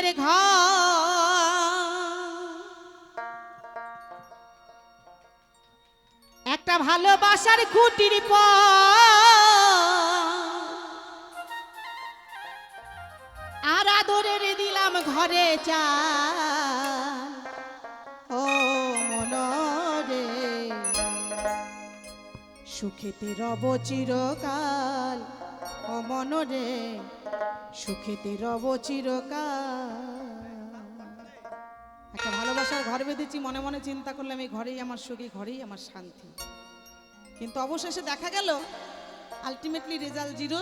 পীড়িতের ঘর। একটা ভালোবাসার খুঁটির আর আদরের দিলাম ঘরে চাল। ও মনরে, সুখেতে রব চিরকাল। ও মনরে, সুখেতে রব চিরকাল। ঘরে ঘর বেঁধেছি, মনে মনে চিন্তা করলাম, এই ঘরেই আমার সুখী, ঘরেই আমার শান্তি। কিন্তু অবশেষে দেখা গেল আলটিমেটলি রেজাল্ট জিরো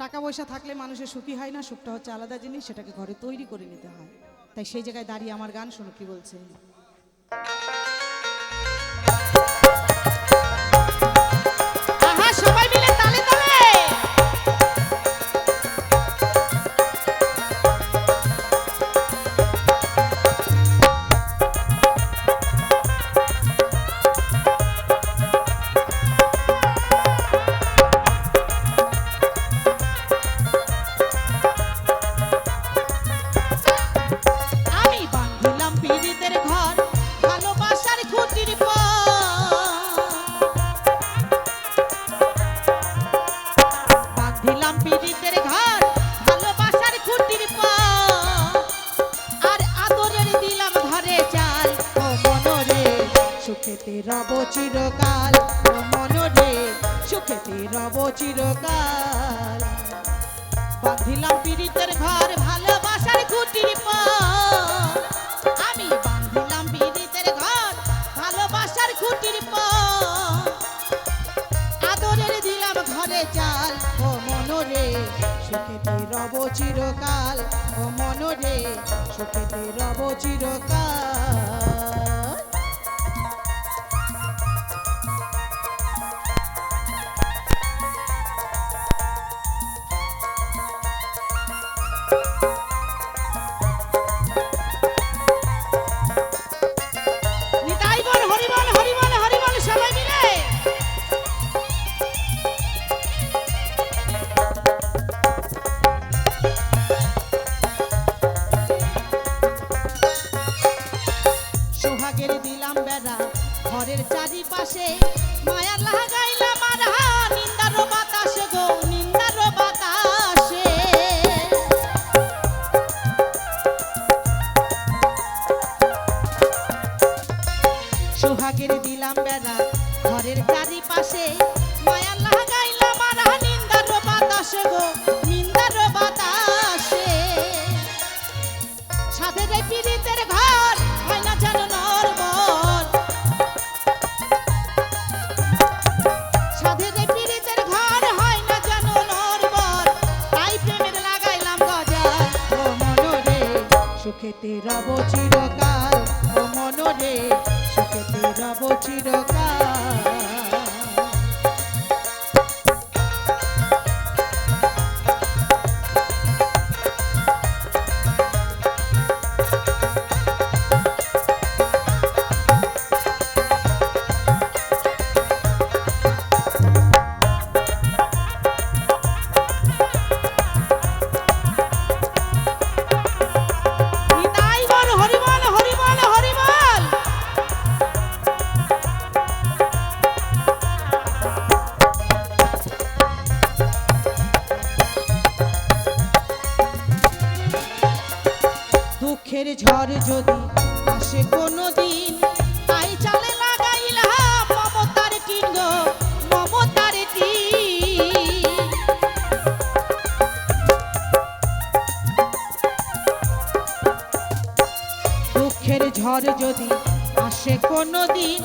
টাকা পয়সা থাকলে মানুষের সুখী হয় না, সুখটা হচ্ছে আলাদা জিনিস, সেটাকে ঘরে তৈরি করে নিতে হয়। তাই সেই জায়গায় দাঁড়িয়ে আমার গান শোনো, কি বলছে? বাঁধিলাম পীড়িতের ঘর ভালোবাসার খুঁটির পা আর আদরের দিলাম ঘরে চাল, ও মনরে সুখেতে রব চিরকাল, ও মনরে সুখেতে রব চিরকাল। বাঁধিলাম পীড়িতের ঘর ভালোবাসার খুঁটির পর সুখেতে রব চিরকাল ও মনরে সুখেতে রব চিরকাল। চারিপাশে মায়া লাগাইলাম আর হা নিন্দার বাতাস গো নিন্দার বাতাসে। সোহাগের দিলাম বেড়া ঘরের চারিপাশে। মায়া লাগাইলাম আর হা নিন্দার বাতাসে গো নিন্দার বাতাসে। এই পীড়িতের ঘর রব চিরকাল মনরে সুখেতে রব চিরকাল। ঝড় যদি আসে কোনো দিন তাই চালে লাগাইলা মমতার কিঙ্গ, মমতার কি দুঃখের ঝড় যদি আসে কোনো দিন